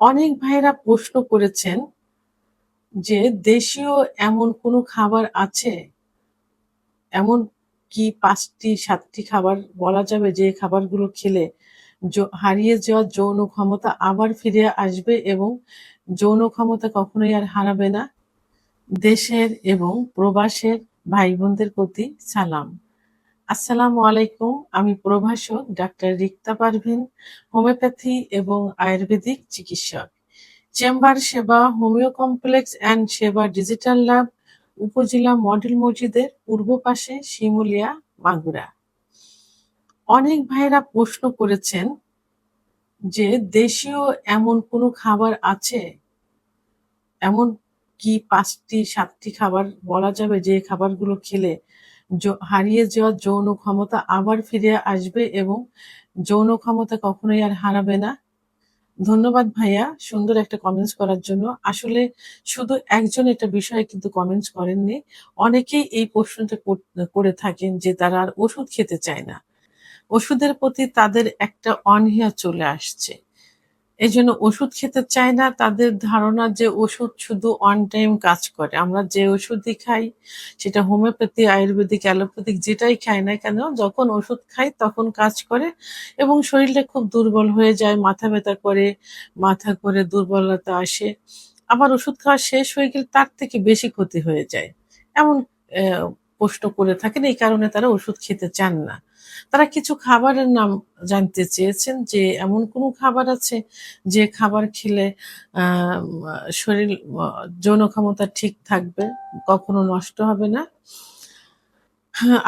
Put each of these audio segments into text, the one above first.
অনেক ভাইয়েরা প্রশ্ন করেছেন যে দেশীয় এমন কোনো খাবার আছে? এমন কি পাঁচটি, সাতটি খাবার বলা যাবে যে খাবারগুলো খেলে হারিয়ে যাওয়া যৌন ক্ষমতা আবার ফিরে আসবে এবং যৌন ক্ষমতা কখনোই আর হারাবে না? দেশের এবং প্রবাসের ভাই বোনদের প্রতি সালাম। আসসালামু আলাইকুম, আমি প্রভাষক ডাক্তার রিক্তা পারভিন, হোমিওপ্যাথি এবং আয়ুর্বেদিক চিকিৎসক। চেম্বার সেবা, হোমিও কমপ্লেক্স অ্যান্ড সেবা ডিজিটাল ল্যাব, উপজেলা মডেল মসজিদের পূর্ব পাশে শিমুলিয়া, মাগুরা। অনেক ভাইয়েরা প্রশ্ন করেছেন যে দেশীয় এমন কোনো খাবার আছে? এমন কি পাঁচটি, সাতটি খাবার বলা যাবে যে খাবারগুলো খেলে হারিয়ে যাওয়া যৌন ক্ষমতা আবার ফিরে আসবে এবং যৌন ক্ষমতা কখনোই আর হারাবে না। ধন্যবাদ ভাইয়া, সুন্দর একটা কমেন্টস করার জন্য। আসলে শুধু একজন এটা বিষয়ে কিন্তু কমেন্টস করেননি, অনেকেই এই প্রশ্নটা কর- থাকেন যে তারা আর ওষুধ খেতে চায় না। ওষুধের প্রতি তাদের একটা অনীহা চলে আসছে। এই জন্য ওষুধ খেতে চায় না, তাদের ধারণা যে ওষুধ শুধু অন টাইম কাজ করে। আমরা যে ওষুধই খাই, সেটা হোমিওপ্যাথি আয়ুর্বেদিক অ্যালোপ্যাথিক যেটাই খাই না কেন, যখন ওষুধ খাই তখন কাজ করে এবং শরীরটা খুব দুর্বল হয়ে যায়, মাথা ব্যথা করে, মাথা করে দুর্বলতা আসে। আবার ওষুধ খাওয়া শেষ হয়ে গেলে তার থেকে বেশি ক্ষতি হয়ে যায়। এমন প্রশ্ন করে থাকেন, এই কারণে তারা ওষুধ খেতে চান না। তারা কিছু খাবারের নাম জানতে চেয়েছেন যে এমন কোনো খাবার আছে যে খাবার খেলে শরীর, যৌন ক্ষমতা ঠিক থাকবে, কখনো নষ্ট হবে না?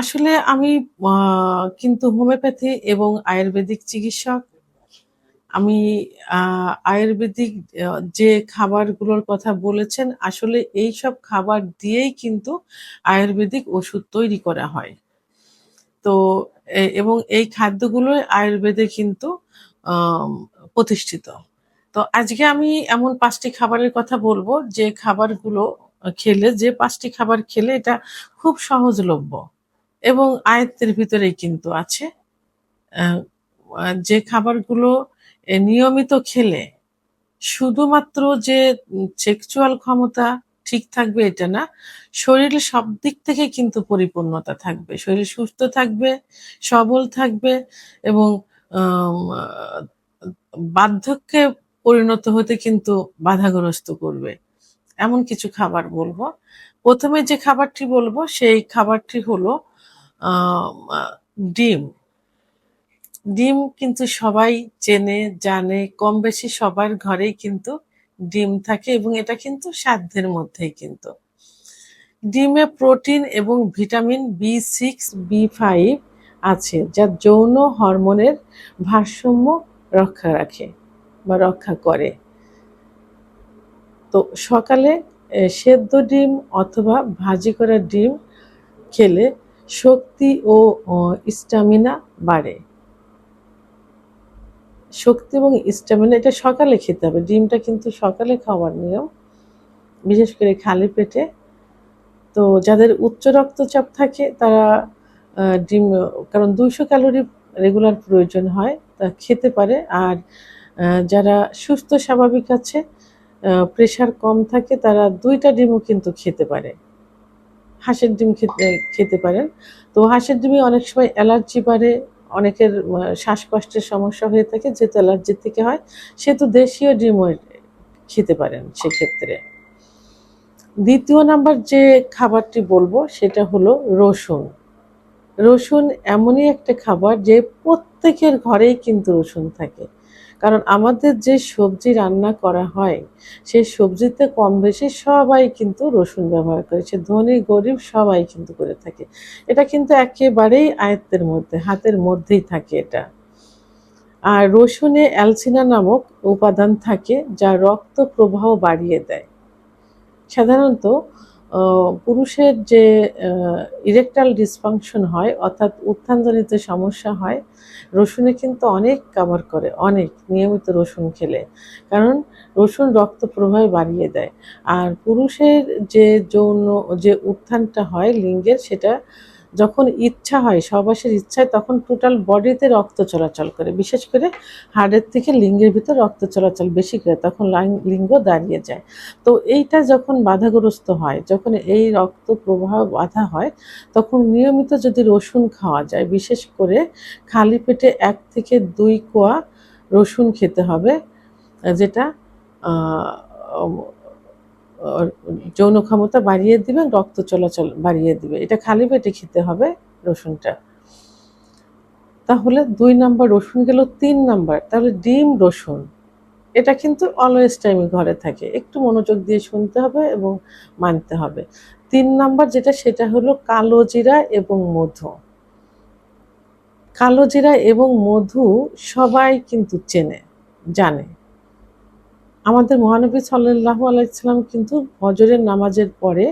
আসলে আমি কিন্তু হোমিওপ্যাথি এবং আয়ুর্বেদিক চিকিৎসক। আমি আয়ুর্বেদিক যে খাবারগুলোর কথা বলেছেন, আসলে এই সব খাবার দিয়েই কিন্তু আয়ুর্বেদিক ওষুধ তৈরি করা হয়। তো এবং এই খাদ্যগুলো আয়ুর্বেদে কিন্তু প্রতিষ্ঠিত। তো আজকে আমি এমন পাঁচটি খাবারের কথা বলব, যে খাবারগুলো খেলে, যে পাঁচটি খাবার খেলে এটা খুব সহজলভ্য। এবং আয়ত্তের ভিতরেই কিন্তু আছে যে খাবারগুলো নিয়মিত খেলে, শুধুমাত্র যে সেক্সুয়াল ক্ষমতা ঠিক থাকবে এটা না। শরীরের সব দিক থেকে কিন্তু পরিপূর্ণতা থাকবে। শরীর সুস্থ থাকবে, সবল থাকবে এবং বার্ধক্যে পরিণত হতে কিন্তু বাধাগ্রস্ত করবে। এমন কিছু খাবার বলব। প্রথমে যে খাবারটি বলব সেই খাবারটি হলো ডিম। ডিম কিন্তু সবাই চেনে, জানে কম বেশি সবার ঘরেই কিন্তু ডিম থাকে এবং এটা কিন্তু সাধ্যের মধ্যেই কিন্তু। ডিমে প্রোটিন এবং vitamin B six, B five আছে, যা যৌন হরমোনের ভারসাম্য রক্ষা রাখে বা রক্ষা করে। তো সকালে সেদ্ধ ডিম অথবা ভাজি করা ডিম খেলে শক্তি ও স্টামিনা বাড়ে। শক্তি এবং স্ট্যামিনা এটা সকালে খেতে হবে। ডিমটা কিন্তু সকালে খাওয়ার নিয়ম, বিশেষ করে খালি পেটে। তো যাদের উচ্চ রক্তচাপ থাকে, তারা ডিম, কারণ দুইশো ক্যালোরি রেগুলার প্রয়োজন হয়, তা খেতে পারে। আর যারা সুস্থ, স্বাভাবিক আছে প্রেশার কম থাকে, তারা দুইটা ডিমও কিন্তু খেতে পারে। হাঁসের ডিম খেতে খেতে পারেন। তো হাঁসের ডিমে অনেক সময় অ্যালার্জি বাড়ে অনেকের শ্বাসকষ্টের সমস্যা হয়ে থাকে, যেহেতু অ্যালার্জির থেকে হয়, সেহেতু দেশীয় ডিমও খেতে পারেন সেক্ষেত্রে। দ্বিতীয় নাম্বার যে খাবারটি বলব, সেটা হলো রসুন। রসুন এমনই একটা খাবার যে প্রত্যেকের ঘরেই কিন্তু রসুন থাকে। কারণ আমাদের যে সবজি রান্না করা হয় সেই সবজিতে কম বেশি সবাই কিন্তু রসুন ব্যবহার করে, সে ধনী গরিব সবাই কিন্তু করে থাকে। এটা কিন্তু একেবারেই আয়ত্তের মধ্যে, হাতের মধ্যেই থাকে এটা। আর রসুনে অ্যালসিনা নামক উপাদান থাকে যা রক্ত প্রবাহ বাড়িয়ে দেয়। সাধারণত পুরুষের যে ইরেকটাল ডিসফাংশন হয়, অর্থাৎ উত্থানজনিত সমস্যা হয়, রসুনে কিন্তু অনেক কাবার করে, অনেক, নিয়মিত রসুন খেলে। কারণ রসুন রক্ত প্রবাহ বাড়িয়ে দেয়। আর পুরুষের যে যৌন, যে উত্থানটা হয় লিঙ্গের, সেটা যখন ইচ্ছা হয় সহবাসের ইচ্ছায় তখন টোটাল বডিতে রক্ত চলাচল করে। বিশেষ করে হাড়ের থেকে লিঙ্গের ভিতর রক্ত চলাচল বেশি করে, তখন লিঙ্গ দাঁড়িয়ে যায়। তো এইটা যখন বাধাগ্রস্ত হয়, যখন এই রক্ত প্রবাহ বাধা হয়, তখন নিয়মিত যদি রসুন খাওয়া যায়, বিশেষ করে খালি পেটে এক থেকে দুই কোয়া রসুন খেতে হবে, যেটা যৌন ক্ষমতা বাড়িয়ে দিবে, রক্ত চলাচল বাড়িয়ে দিবে। এটা খালি পেটে খেতে হবে রসুনটা। তাহলে দুই নাম্বার রসুন গেল তিন নাম্বার। তাহলে ডিম, রসুন, এটা কিন্তু অলওয়েজ টাইমে ঘরে থাকে। একটু মনোযোগ দিয়ে শুনতে হবে এবং মানতে হবে। তিন নাম্বার যেটা, সেটা হলো কালো জিরা এবং মধু। কালো জিরা এবং মধু সবাই কিন্তু চেনে, জানে। আমাদের মহানবী সাল্লাহ আলাইসাল্লাম কিন্তু হজরের নামাজের পরে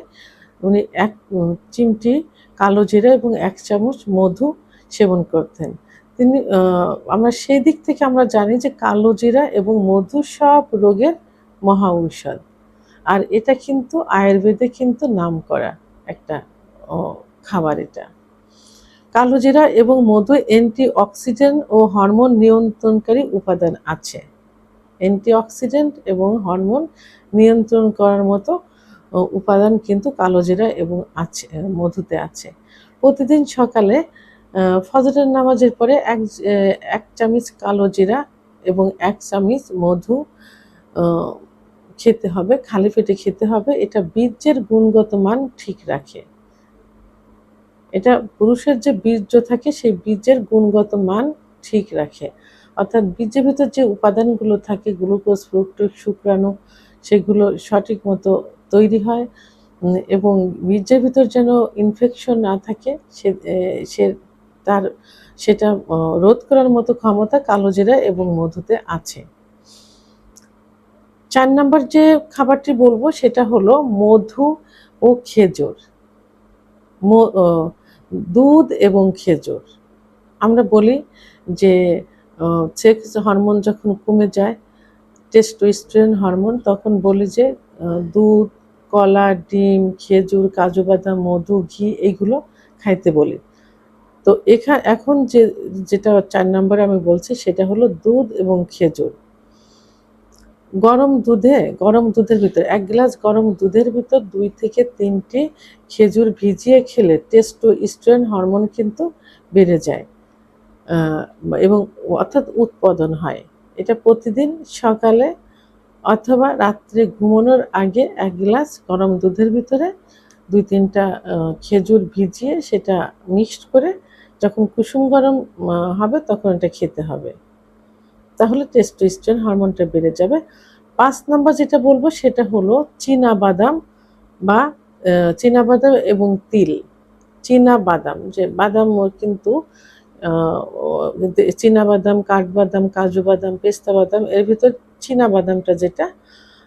উনি এক চিমটি কালো জিরা এবং এক চামচ মধু সেবন করতেন। তিনি আমরা সেই দিক থেকে আমরা জানি যে কালো জিরা এবং মধু সব রোগের মহা ঔষধ। আর এটা কিন্তু আয়ুর্বেদে কিন্তু নাম করা একটা খাবার এটা। কালো জিরা এবং মধু অ্যান্টি অক্সিডেন্ট ও হরমোন নিয়ন্ত্রণকারী উপাদান আছে। অ্যান্টিঅক্সিডেন্ট এবং হরমোন নিয়ন্ত্রণ করার মতো উপাদান কিন্তু কালো জিরা এবং আছে মধুতে আছে। প্রতিদিন সকালে ফজরের নামাজের পরে এক এক চামচ কালো জিরা এবং এক চামচ মধু খেতে হবে, খালি পেটে খেতে হবে। এটা বীর্যের গুণগত মান ঠিক রাখে। এটা পুরুষের যে বীর্য থাকে, সেই বীর্যের গুণগত মান ঠিক রাখে। অর্থাৎ বীর্যের ভিতর যে উপাদানগুলো থাকে, গ্লুকোজ, ফ্রুক্টোজ, শুক্রাণু, সেগুলো সঠিক মতো তৈরি হয় এবং বীর্যের ভিতর যেন ইনফেকশন না থাকে, সে সে তার, সেটা রোধ করার মতো ক্ষমতা কালোজিরা এবং মধুতে আছে। চার নাম্বার যে খাবারটি বলব, সেটা হলো মধু ও খেজুর। দুধ এবং খেজুর। আমরা বলি যে সেক্স হরমোন যখন কমে যায় টেস্টোস্টেরন হরমোন তখন বলি যে দুধ, কলা, ডিম, খেজুর, কাজু বাদাম, মধু, ঘি এইগুলো খাইতে বলি। তো এখা, এখন যে, যেটা চার নম্বরে আমি বলছি, সেটা হলো দুধ এবং খেজুর। গরম দুধে, গরম দুধের ভিতর, এক গ্লাস গরম দুধের ভিতর দুই থেকে তিনটি খেজুর ভিজিয়ে খেলে টেস্টোস্টেরন হরমোন কিন্তু বেড়ে যায়। এবং অর্থাৎ উৎপাদন হয়। এটা প্রতিদিন সকালে অথবা রাত্রে ঘুমানোর আগে এক গ্লাস গরম দুধের ভিতরে দুই তিনটা খেজুর ভিজিয়ে সেটা মিক্সড করে যখন কুসুম গরম হবে তখন এটা খেতে হবে। তাহলে টেস্টোস্টেরন হরমোনটা বেড়ে যাবে। পাঁচ নম্বর যেটা বলব সেটা হলো চীনা বাদাম বা চীনা বাদাম এবং তিল। চীনা বাদাম যে বাদাম কিন্তু বাদাম কাঠবাদাম কাজু বাদাম পেস্তা বাদাম এর ভিতর বাদামটা যেটা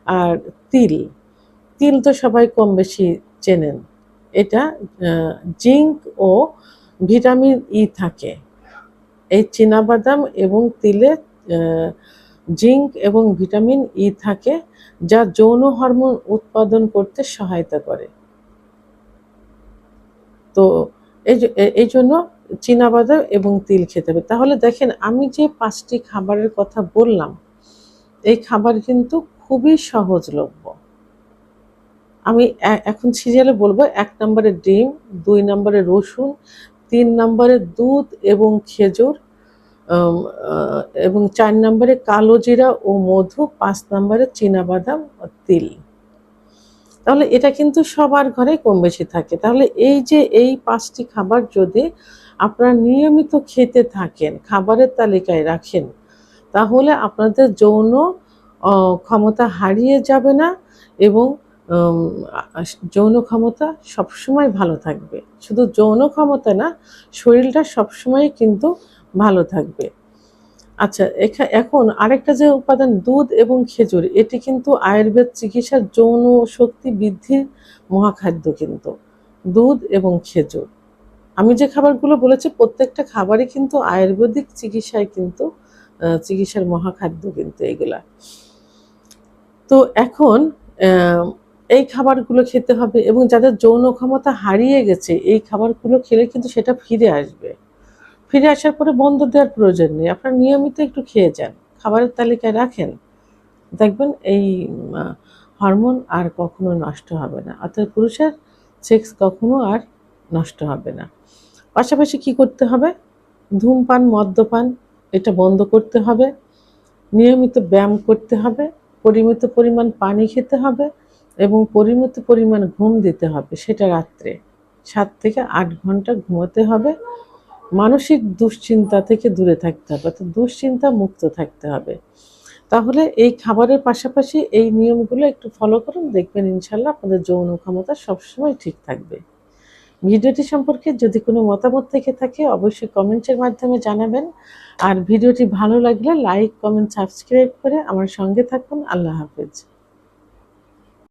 আর তিল। তিল তো সবাই কম বেশি চেনেন। এটা জিঙ্ক ও ভিটামিন ই থাকে। এই বাদাম এবং তিলে জিঙ্ক এবং ভিটামিন ই থাকে, যা যৌন হরমোন উৎপাদন করতে সহায়তা করে। তো এই জন্য বাদাম এবং তিল খেতে হবে। তাহলে দেখেন, আমি যে পাঁচটি খাবারের কথা বললাম, এই খাবার কিন্তু খুবই সহজলভ্য। আমি এখন সিরিয়ালে বলব, এক নম্বরে ডিম, দুই নম্বরে রসুন, তিন নম্বরে দুধ এবং খেজুর এবং চার নম্বরে কালো জিরা ও মধু, পাঁচ নম্বরে বাদাম তিল। তাহলে এটা কিন্তু সবার ঘরে কম বেশি থাকে। তাহলে এই যে এই পাঁচটি খাবার যদি আপনারা নিয়মিত খেতে থাকেন, খাবারের তালিকায় রাখেন, তাহলে আপনাদের যৌন ক্ষমতা হারিয়ে যাবে না এবং যৌন ক্ষমতা সবসময় ভালো থাকবে। শুধু যৌন ক্ষমতা না, শরীরটা সবসময় কিন্তু ভালো থাকবে। আচ্ছা এখা- এখন আরেকটা যে উপাদান দুধ এবং খেজুর, এটি কিন্তু আয়ুর্বেদ চিকিৎসার যৌন শক্তি বৃদ্ধির মহাখাদ্য কিন্তু, দুধ এবং খেজুর। আমি যে খাবারগুলো বলেছি, প্রত্যেকটা খাবারই কিন্তু আয়ুর্বেদিক চিকিৎসায় কিন্তু চিকিৎসার মহাখাদ্য কিন্তু এগুলা। তো এখন এই খাবারগুলো খেতে হবে এবং যাদের যৌন ক্ষমতা হারিয়ে গেছে, এই খাবারগুলো খেলে কিন্তু সেটা ফিরে আসবে। ফিরে আসার পরে বন্ধ দেওয়ার প্রয়োজন নেই। আপনারা নিয়মিত একটু খেয়ে যান। খাবারের তালিকায় রাখেন। দেখবেন এই হরমোন আর কখনো নষ্ট হবে না। অর্থাৎ পুরুষের সেক্স কখনো আর নষ্ট হবে না। পাশাপাশি কি করতে হবে? ধূমপান, মদ্যপান, এটা বন্ধ করতে হবে। নিয়মিত ব্যায়াম করতে হবে। পরিমিত পরিমাণ পানি খেতে হবে এবং পরিমিত পরিমাণ ঘুম দিতে হবে। সেটা রাত্রে সাত থেকে আট ঘণ্টা ঘুমোতে হবে। মানসিক দুশ্চিন্তা থেকে দূরে থাকতে হবে, অর্থাৎ দুশ্চিন্তা মুক্ত থাকতে হবে। তাহলে এই খাবারের পাশাপাশি এই নিয়মগুলো একটু ফলো করুন, দেখবেন ইনশাল্লাহ আপনাদের যৌন ক্ষমতা সবসময় ঠিক থাকবে। ভিডিওটি সম্পর্কে যদি কোনো মতামত থেকে থাকে, অবশ্যই কমেন্টের মাধ্যমে জানাবেন। আর ভিডিওটি ভালো লাগলে লাইক কমেন্ট সাবস্ক্রাইব করে আমার সঙ্গে থাকুন। আল্লাহ হাফেজ।